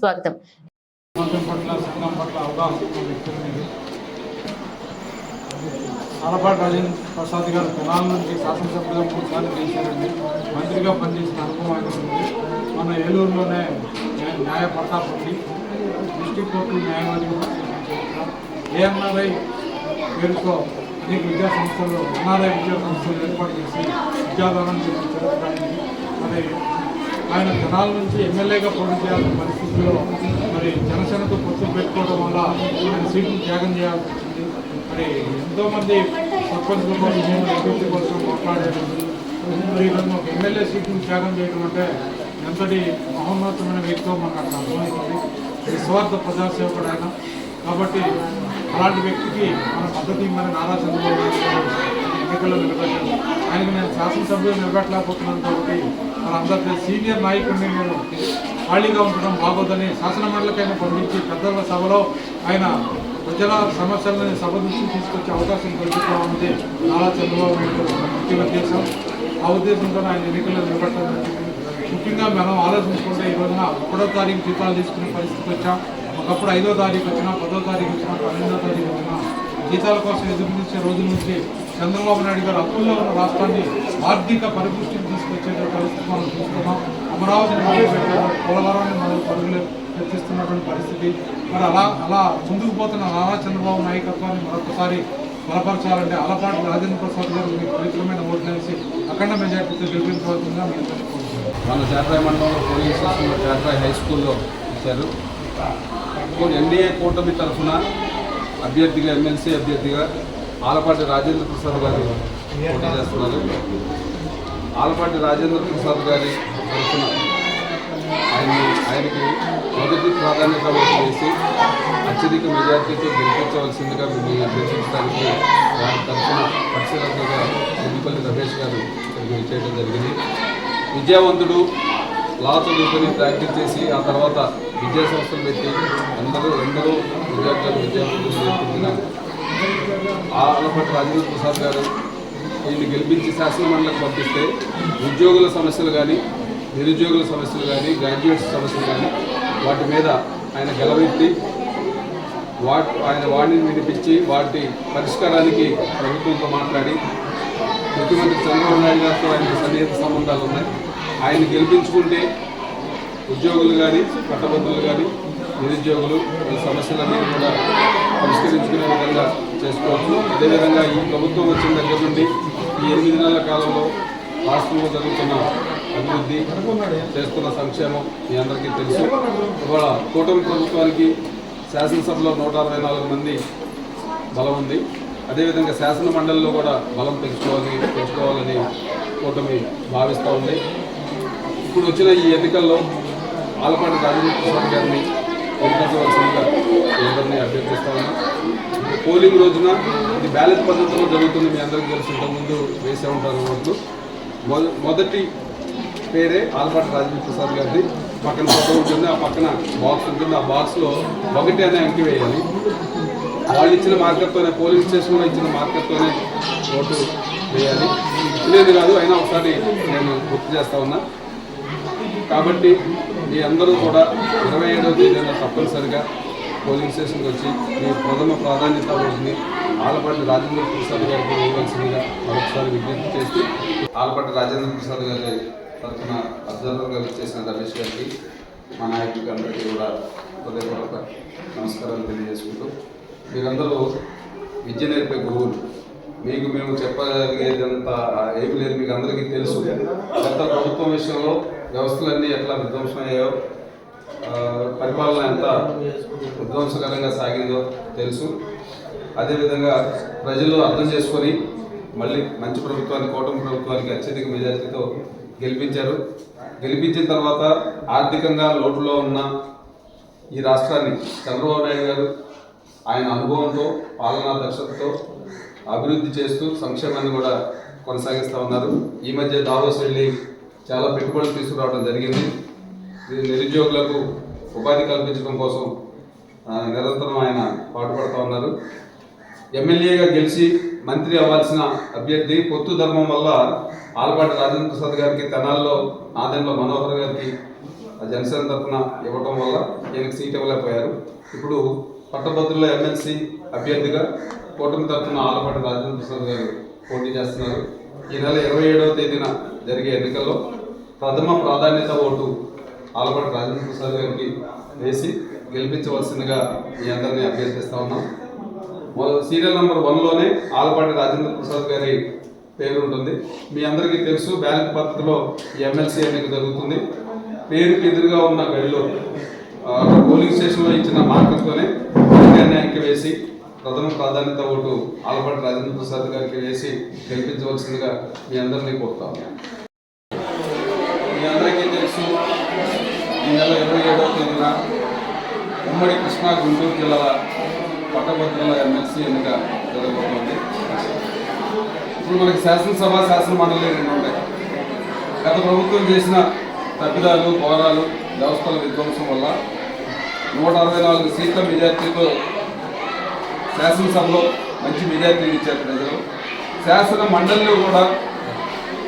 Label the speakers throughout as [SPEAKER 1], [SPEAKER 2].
[SPEAKER 1] స్వాగతం
[SPEAKER 2] అలపాటి పట్ల రాజేంద్ర ప్రసాద్ గారు తెలంగాణ నుంచి శాసనసభ్యులు మూడు చేశారండి మంత్రిగా పనిచేసిన అనుభవం ఆయన ఉంది. మన ఏలూరులోనే న్యాయ- న్యాయ ప్రతాప్ ఉంది. డిస్టిక్ కోర్టు న్యాయవాదిగా పనిచేసిన ఏఎన్ఆర్ఐ పేరుతో అనేక విద్యా సంస్థలు ఎన్ఆర్ఐ విద్యా సంస్థలు ఏర్పాటు చేసి విద్యాదానం చేసి చరిత్ర మరి ఆయన జనాల నుంచి ఎమ్మెల్యేగా పోటీ చేయాల్సిన పరిస్థితుల్లో మరి జనసేనతో పొత్తు పెట్టుకోవడం వల్ల ఆయన సీట్లు త్యాగం చేయాల్సి వచ్చింది మరి ఎంతోమంది సర్పంచ్ల కోసం అభివృద్ధి కోసం మాట్లాడారు మరి ఈరోజు ఒక ఎమ్మెల్యే సీట్ను త్యాగం చేయడం అంటే ఎంతటి మహోన్నతమైన వ్యక్తితో మనకు అక్కడ అర్థమవుతుంది. నిస్వార్థ ప్రజాసేవకుడు ఆయన. కాబట్టి అలాంటి వ్యక్తికి మన పద్ధతి ఇవ్వమని నారా చంద్రబాబు ఎన్నికల్లో నిలబెట్టారు ఆయనకు నేను శాసనసభ్యులు నిలబెట్టలేకపోతున్నాను కాబట్టి వాళ్ళందరికీ సీనియర్ నాయకుడిని నేను ఖాళీగా ఉండడం బాగోదని శాసన మండలికైనా పంపించి పెద్దల సభలో ఆయన ప్రజల సమస్యలను సభ నుంచి తీసుకొచ్చే అవకాశం కల్పించాలన్నది నారా చంద్రబాబు నాయుడు ముఖ్య ఉద్దేశం ఆ ఉద్దేశంతో ఆయన ఎన్నికల్లో నిలబెట్టడం జరిగింది. ముఖ్యంగా మనం ఆలోచించుకుంటే ఈ రోజున ఒకటో తారీఖు జీతాలు తీసుకునే పరిస్థితి వచ్చాం ఒకప్పుడు ఐదో తారీఖు వచ్చినా పదో తారీఖు వచ్చినా పన్నెండో తారీఖు వచ్చినా జీతాల కోసం ఎదురు చూసే రోజుల నుంచి చంద్రబాబు నాయుడు గారు అప్పుల్లో ఉన్న రాష్ట్రాన్ని ఆర్థిక పరిపుష్టికి తీసుకొచ్చే పరిస్థితి మనం చూస్తున్నాం. అమరావతిని మొదలు పోలవరాన్ని మొదలు పరుగులు ఎత్తిస్తున్నటువంటి పరిస్థితి. మరి అలా అలా ముందుకు పోతున్న నారా చంద్రబాబు నాయకత్వాన్ని మరొకసారి బలపరచాలంటే అలపాటి రాజేంద్ర ప్రసాద్ గారు మీకు పవిత్రమైన ఓట్లు వేసి అఖండ మెజార్టీతో గెలిపించవలసిందిగా మేము తెలుసుకుంటున్నాం
[SPEAKER 3] మన చేతరాయ మండలంలో పోలింగ్ స్టేషన్లో హై స్కూల్లో ఇచ్చారు. ఎన్డీఏ కూటమి తరఫున అభ్యర్థిగా ఎమ్మెల్సీ అభ్యర్థిగా ఆలపాటి రాజేంద్ర ప్రసాద్ గారు పోటీ చేస్తున్నారు. ఆలపాటి రాజేంద్ర ప్రసాద్ గారి తరఫున ఆయన ఆయనకి మొదటి ప్రాధాన్యత ఓటు వేసి అత్యధిక మెజార్టీతో గెలిపించవలసిందిగా మిమ్మల్ని అభ్యర్థించడానికి వారి తరఫున పరిశీలకులుగా ఎన్నిపల్లి రమేష్ గారు ఇక్కడికి చేయడం జరిగింది. విద్యావంతుడు లా చదువుకొని ప్రాక్టీస్ చేసి ఆ తర్వాత విద్యా సంస్థలు పెట్టి అందరూ ఎందరో విద్యార్థులు విద్యావంతులు నేర్పించిన ఆలపాటి రాజేంద్ర ప్రసాద్ గారు వీళ్ళు గెలిపించి శాసనమండలికి పంపిస్తే ఉద్యోగుల సమస్యలు కానీ నిరుద్యోగుల సమస్యలు కానీ గ్రాడ్యుయేట్స్ సమస్యలు కానీ వాటి మీద ఆయన గెలవెత్తి వాటి ఆయన వాడిని వినిపించి వాటి పరిష్కారానికి ప్రభుత్వంతో మాట్లాడి ముఖ్యమంత్రి చంద్రబాబు నాయుడు గారితో ఆయన సన్నిహిత సంబంధాలు ఉన్నాయి. ఆయన గెలిపించుకుంటే ఉద్యోగులు కానీ పట్టభద్రులు కానీ నిరుద్యోగులు వాళ్ళ సమస్యలన్నీ కూడా విధంగా చేసుకోవచ్చు. అదేవిధంగా ఈ ప్రభుత్వం వచ్చిన దగ్గర నుండి ఈ ఎనిమిది నెలల కాలంలో రాష్ట్రంలో జరుగుతున్న అభివృద్ధి చేస్తున్న సంక్షేమం మీ అందరికీ తెలుసు. ఇవాళ కూటమి ప్రభుత్వానికి శాసనసభలో నూట అరవై నాలుగు మంది బలం ఉంది. అదేవిధంగా శాసన మండలిలో కూడా బలం పెంచుకోవాలి పెంచుకోవాలని కూటమి భావిస్తూ ఉంది. ఇప్పుడు వచ్చిన ఈ ఎన్నికల్లో ఆలపాటి రాజకీయ ప్రసాద్ గారిని ఎన్నికవలసిందిగా ఎవరిని అభ్యర్థిస్తా ఉన్నాం. పోలింగ్ రోజున ఇది బ్యాలెట్ పద్ధతిలో జరుగుతుంది మీ అందరికీ తెలిసి. ఇంతకుముందు వేసే ఉంటారు ఓట్లు మొదటి పేరే ఆలపాటి రాజేంద్ర ప్రసాద్ గారిది. పక్కన ఫోటో ఉంటుంది ఆ పక్కన బాక్స్ ఉంటుంది. ఆ బాక్స్లో ఒకటి అనే అంకి వేయాలి. వాళ్ళు ఇచ్చిన మార్కెట్తోనే పోలింగ్ స్టేషన్లో ఇచ్చిన మార్కెట్తోనే ఓటు వేయాలి. లేదు కాదు అయినా ఒకసారి నేను గుర్తు చేస్తా ఉన్నా. కాబట్టి మీ అందరూ కూడా ఇరవై ఏడవ తేదీన తప్పనిసరిగా పోలింగ్ స్టేషన్కి వచ్చి మీ ప్రథమ ప్రాధాన్యత రోజుని ఆలపాటి రాజేంద్ర ప్రసాద్ గారికి వేయవలసిందిగా మరొకసారి విజ్ఞప్తి చేస్తూ ఆలపాటి రాజేంద్ర ప్రసాద్ గారి తరఫున అబ్జర్వర్గా చేసిన రమేష్ గారికి మా నాయకులకి అందరికీ కూడా హృదయపూర్వక నమస్కారాలు తెలియజేసుకుంటూ మీరందరూ విద్య నేర్పే గురువులు. మీకు మేము చెప్పగలిగేదంతా ఏమి లేదు మీకు అందరికీ తెలుసు. గత ప్రభుత్వం విషయంలో వ్యవస్థలన్నీ ఎట్లా విధ్వంసమయ్యాయో పరిపాలన ఎంత విధ్వంసకరంగా సాగిందో తెలుసు. అదేవిధంగా ప్రజలు అర్థం చేసుకొని మళ్ళీ మంచి ప్రభుత్వాన్ని కూటమి ప్రభుత్వానికి అత్యధిక మెజార్టీతో గెలిపించారు. గెలిపించిన తర్వాత ఆర్థికంగా లోటులో ఉన్న ఈ రాష్ట్రాన్ని చంద్రబాబు నాయుడు గారు ఆయన అనుభవంతో పాలనా దక్షతతో అభివృద్ధి చేస్తూ సంక్షేమాన్ని కూడా కొనసాగిస్తూ ఉన్నారు. ఈ మధ్య దావోస్ వెళ్ళి చాలా పెట్టుబడులు తీసుకురావడం జరిగింది. నిరుద్యోగులకు ఉపాధి కల్పించడం కోసం నిరంతరం ఆయన పాటుపడుతూ ఉన్నారు. ఎమ్మెల్యేగా గెలిచి మంత్రి అవ్వాల్సిన అభ్యర్థి పొత్తు ధర్మం వల్ల ఆలపాటి రాజేంద్ర ప్రసాద్ గారికి తెనాల్లో నాదెండ్ల మనోహర్ గారికి ఆ జనసేన తరఫున ఇవ్వటం వల్ల ఈయనకి సీట్ ఇవ్వలేకపోయారు. ఇప్పుడు పట్టభద్రుల ఎమ్మెల్సీ అభ్యర్థిగా కూటమి తరఫున ఆలపాటి రాజేంద్ర ప్రసాద్ గారు పోటీ చేస్తున్నారు. ఈ నెల ఇరవై ఏడవ తేదీన జరిగే ఎన్నికల్లో ప్రథమ ప్రాధాన్యత ఓటు ఆలపాటి రాజేంద్ర ప్రసాద్ గారికి వేసి గెలిపించవలసిందిగా మీ అందరినీ అభ్యర్థిస్తా ఉన్నాం. సీరియల్ నెంబర్ వన్లోనే ఆలపాటి రాజేంద్ర ప్రసాద్ గారి పేరు ఉంటుంది. మీ అందరికీ తెలుసు బ్యాలెట్ పద్ధతిలో ఎమ్మెల్సీ ఎన్నిక జరుగుతుంది. పేరుకి ఎదురుగా ఉన్న గడిలో పోలింగ్ స్టేషన్లో ఇచ్చిన మార్కులతోనే నిర్ణయానికి వేసి ప్రథమ ప్రాధాన్యత ఓటు ఆలపాటి రాజేంద్ర ప్రసాద్ గారికి వేసి గెలిపించవలసిందిగా మీ అందరినీ కోరుతాం మీ అందరికీ నెల ఇరవై ఏడవ తేదీన ఉమ్మడి కృష్ణా గుంటూరు జిల్లాల పట్టభద్రుల ఎమ్మెల్సీ ఎన్నిక జరగబోతోంది. ఇప్పుడు మనకి శాసనసభ శాసన మండలి రెండు ఉంటాయి. గత ప్రభుత్వం చేసిన తప్పిదాలు ఘోరాలు వ్యవస్థల విధ్వంసం వల్ల నూట అరవై నాలుగు సీట్ల మెజార్టీతో శాసనసభలో మంచి మెజార్టీని ఇచ్చారు ప్రజలు. శాసన మండలిలో కూడా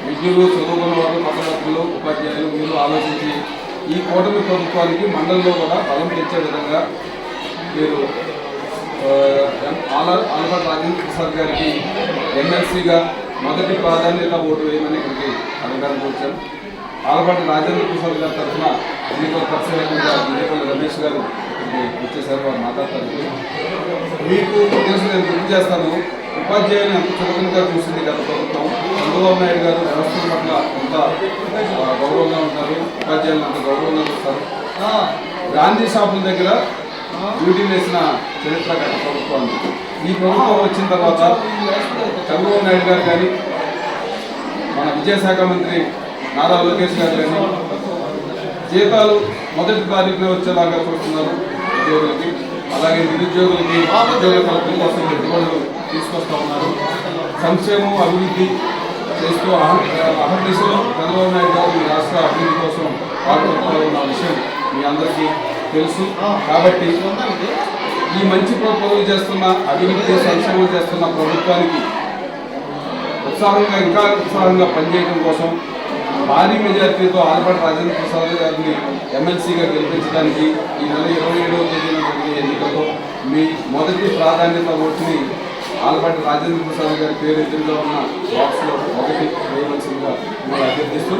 [SPEAKER 3] విద్యులు చదువుకున్న వారు పట్టభద్రులు ఉపాధ్యాయులు మీరు ఆలోచించి ఈ కూటమి ప్రభుత్వానికి మండలిలో కూడా బలం తెచ్చే విధంగా మీరు ఆల ఆలపాటి రాజేంద్ర ప్రసాద్ గారికి ఎమ్మెల్సీగా మొదటి ప్రాధాన్యత ఓటు వేయమని ఇక్కడికి అధికారం వచ్చాను ఆలపాటి రాజేంద్ర ప్రసాద్ గారి తరఫున ఎన్నికల పరిశీలకులుగా ఎన్నికల రమేష్ గారు ఇక్కడికి వచ్చేసారు. వారు మాట్లాడతారు. మీకు తెలుసు నేను గుర్తు చేస్తాను. ఉపాధ్యాయులను ఎంత చులకనగా చూసింది గత ప్రభుత్వం. చంద్రబాబు నాయుడు గారు వ్యవస్థల పట్ల ఆ, గౌరవంగా ఉంటారు ఉపాధ్యాయులను అంత గౌరవంగా చూస్తారు. గాంధీ షాపుల దగ్గర డ్యూటీ వేసిన చరిత్ర గత ప్రభుత్వాన్ని ఈ ప్రభుత్వం వచ్చిన తర్వాత చంద్రబాబు నాయుడు గారు కానీ మన విద్యాశాఖ మంత్రి నారా లోకేష్ గారు కానీ జీతాలు మొదటి తారీఖున వచ్చేలాగా చూస్తున్నారు ఉద్యోగులకి. అలాగే నిరుద్యోగులకి ఉద్యోగ కల్పన కోసం పెట్టుబడులు తీసుకొస్తా ఉన్నారు. సంక్షేమం అభివృద్ధి చేస్తూ అహం- అహర్నిశలో చంద్రబాబు నాయుడు గారు ఈ రాష్ట్ర అభివృద్ధి కోసం పాటుపడుతూ ఉన్న విషయం మీ అందరికీ తెలుసు. కాబట్టి ఈ మంచి పనులు చేస్తున్న అభివృద్ధి సంక్షేమం చేస్తున్న ప్రభుత్వానికి ఉత్సాహంగా ఇంకా ఉత్సాహంగా పనిచేయడం కోసం భారీ మెజార్టీతో ఆలపాటి రాజేంద్ర ప్రసాద్ గారిని ఎమ్మెల్సీగా గెలిపించడానికి ఈ నెల ఇరవై ఏడవ తేదీన జరిగే ఎన్నికల్లో మీ మొదటి ప్రాధాన్యత ఓటుని ఆలపాటి రాజేంద్ర ప్రసాద్ గారి పేరు ఎదురుగా ఉన్న బాక్స్లో ఒకటి వేయవలసిందిగా మిమ్మల్ని అభ్యర్థిస్తూ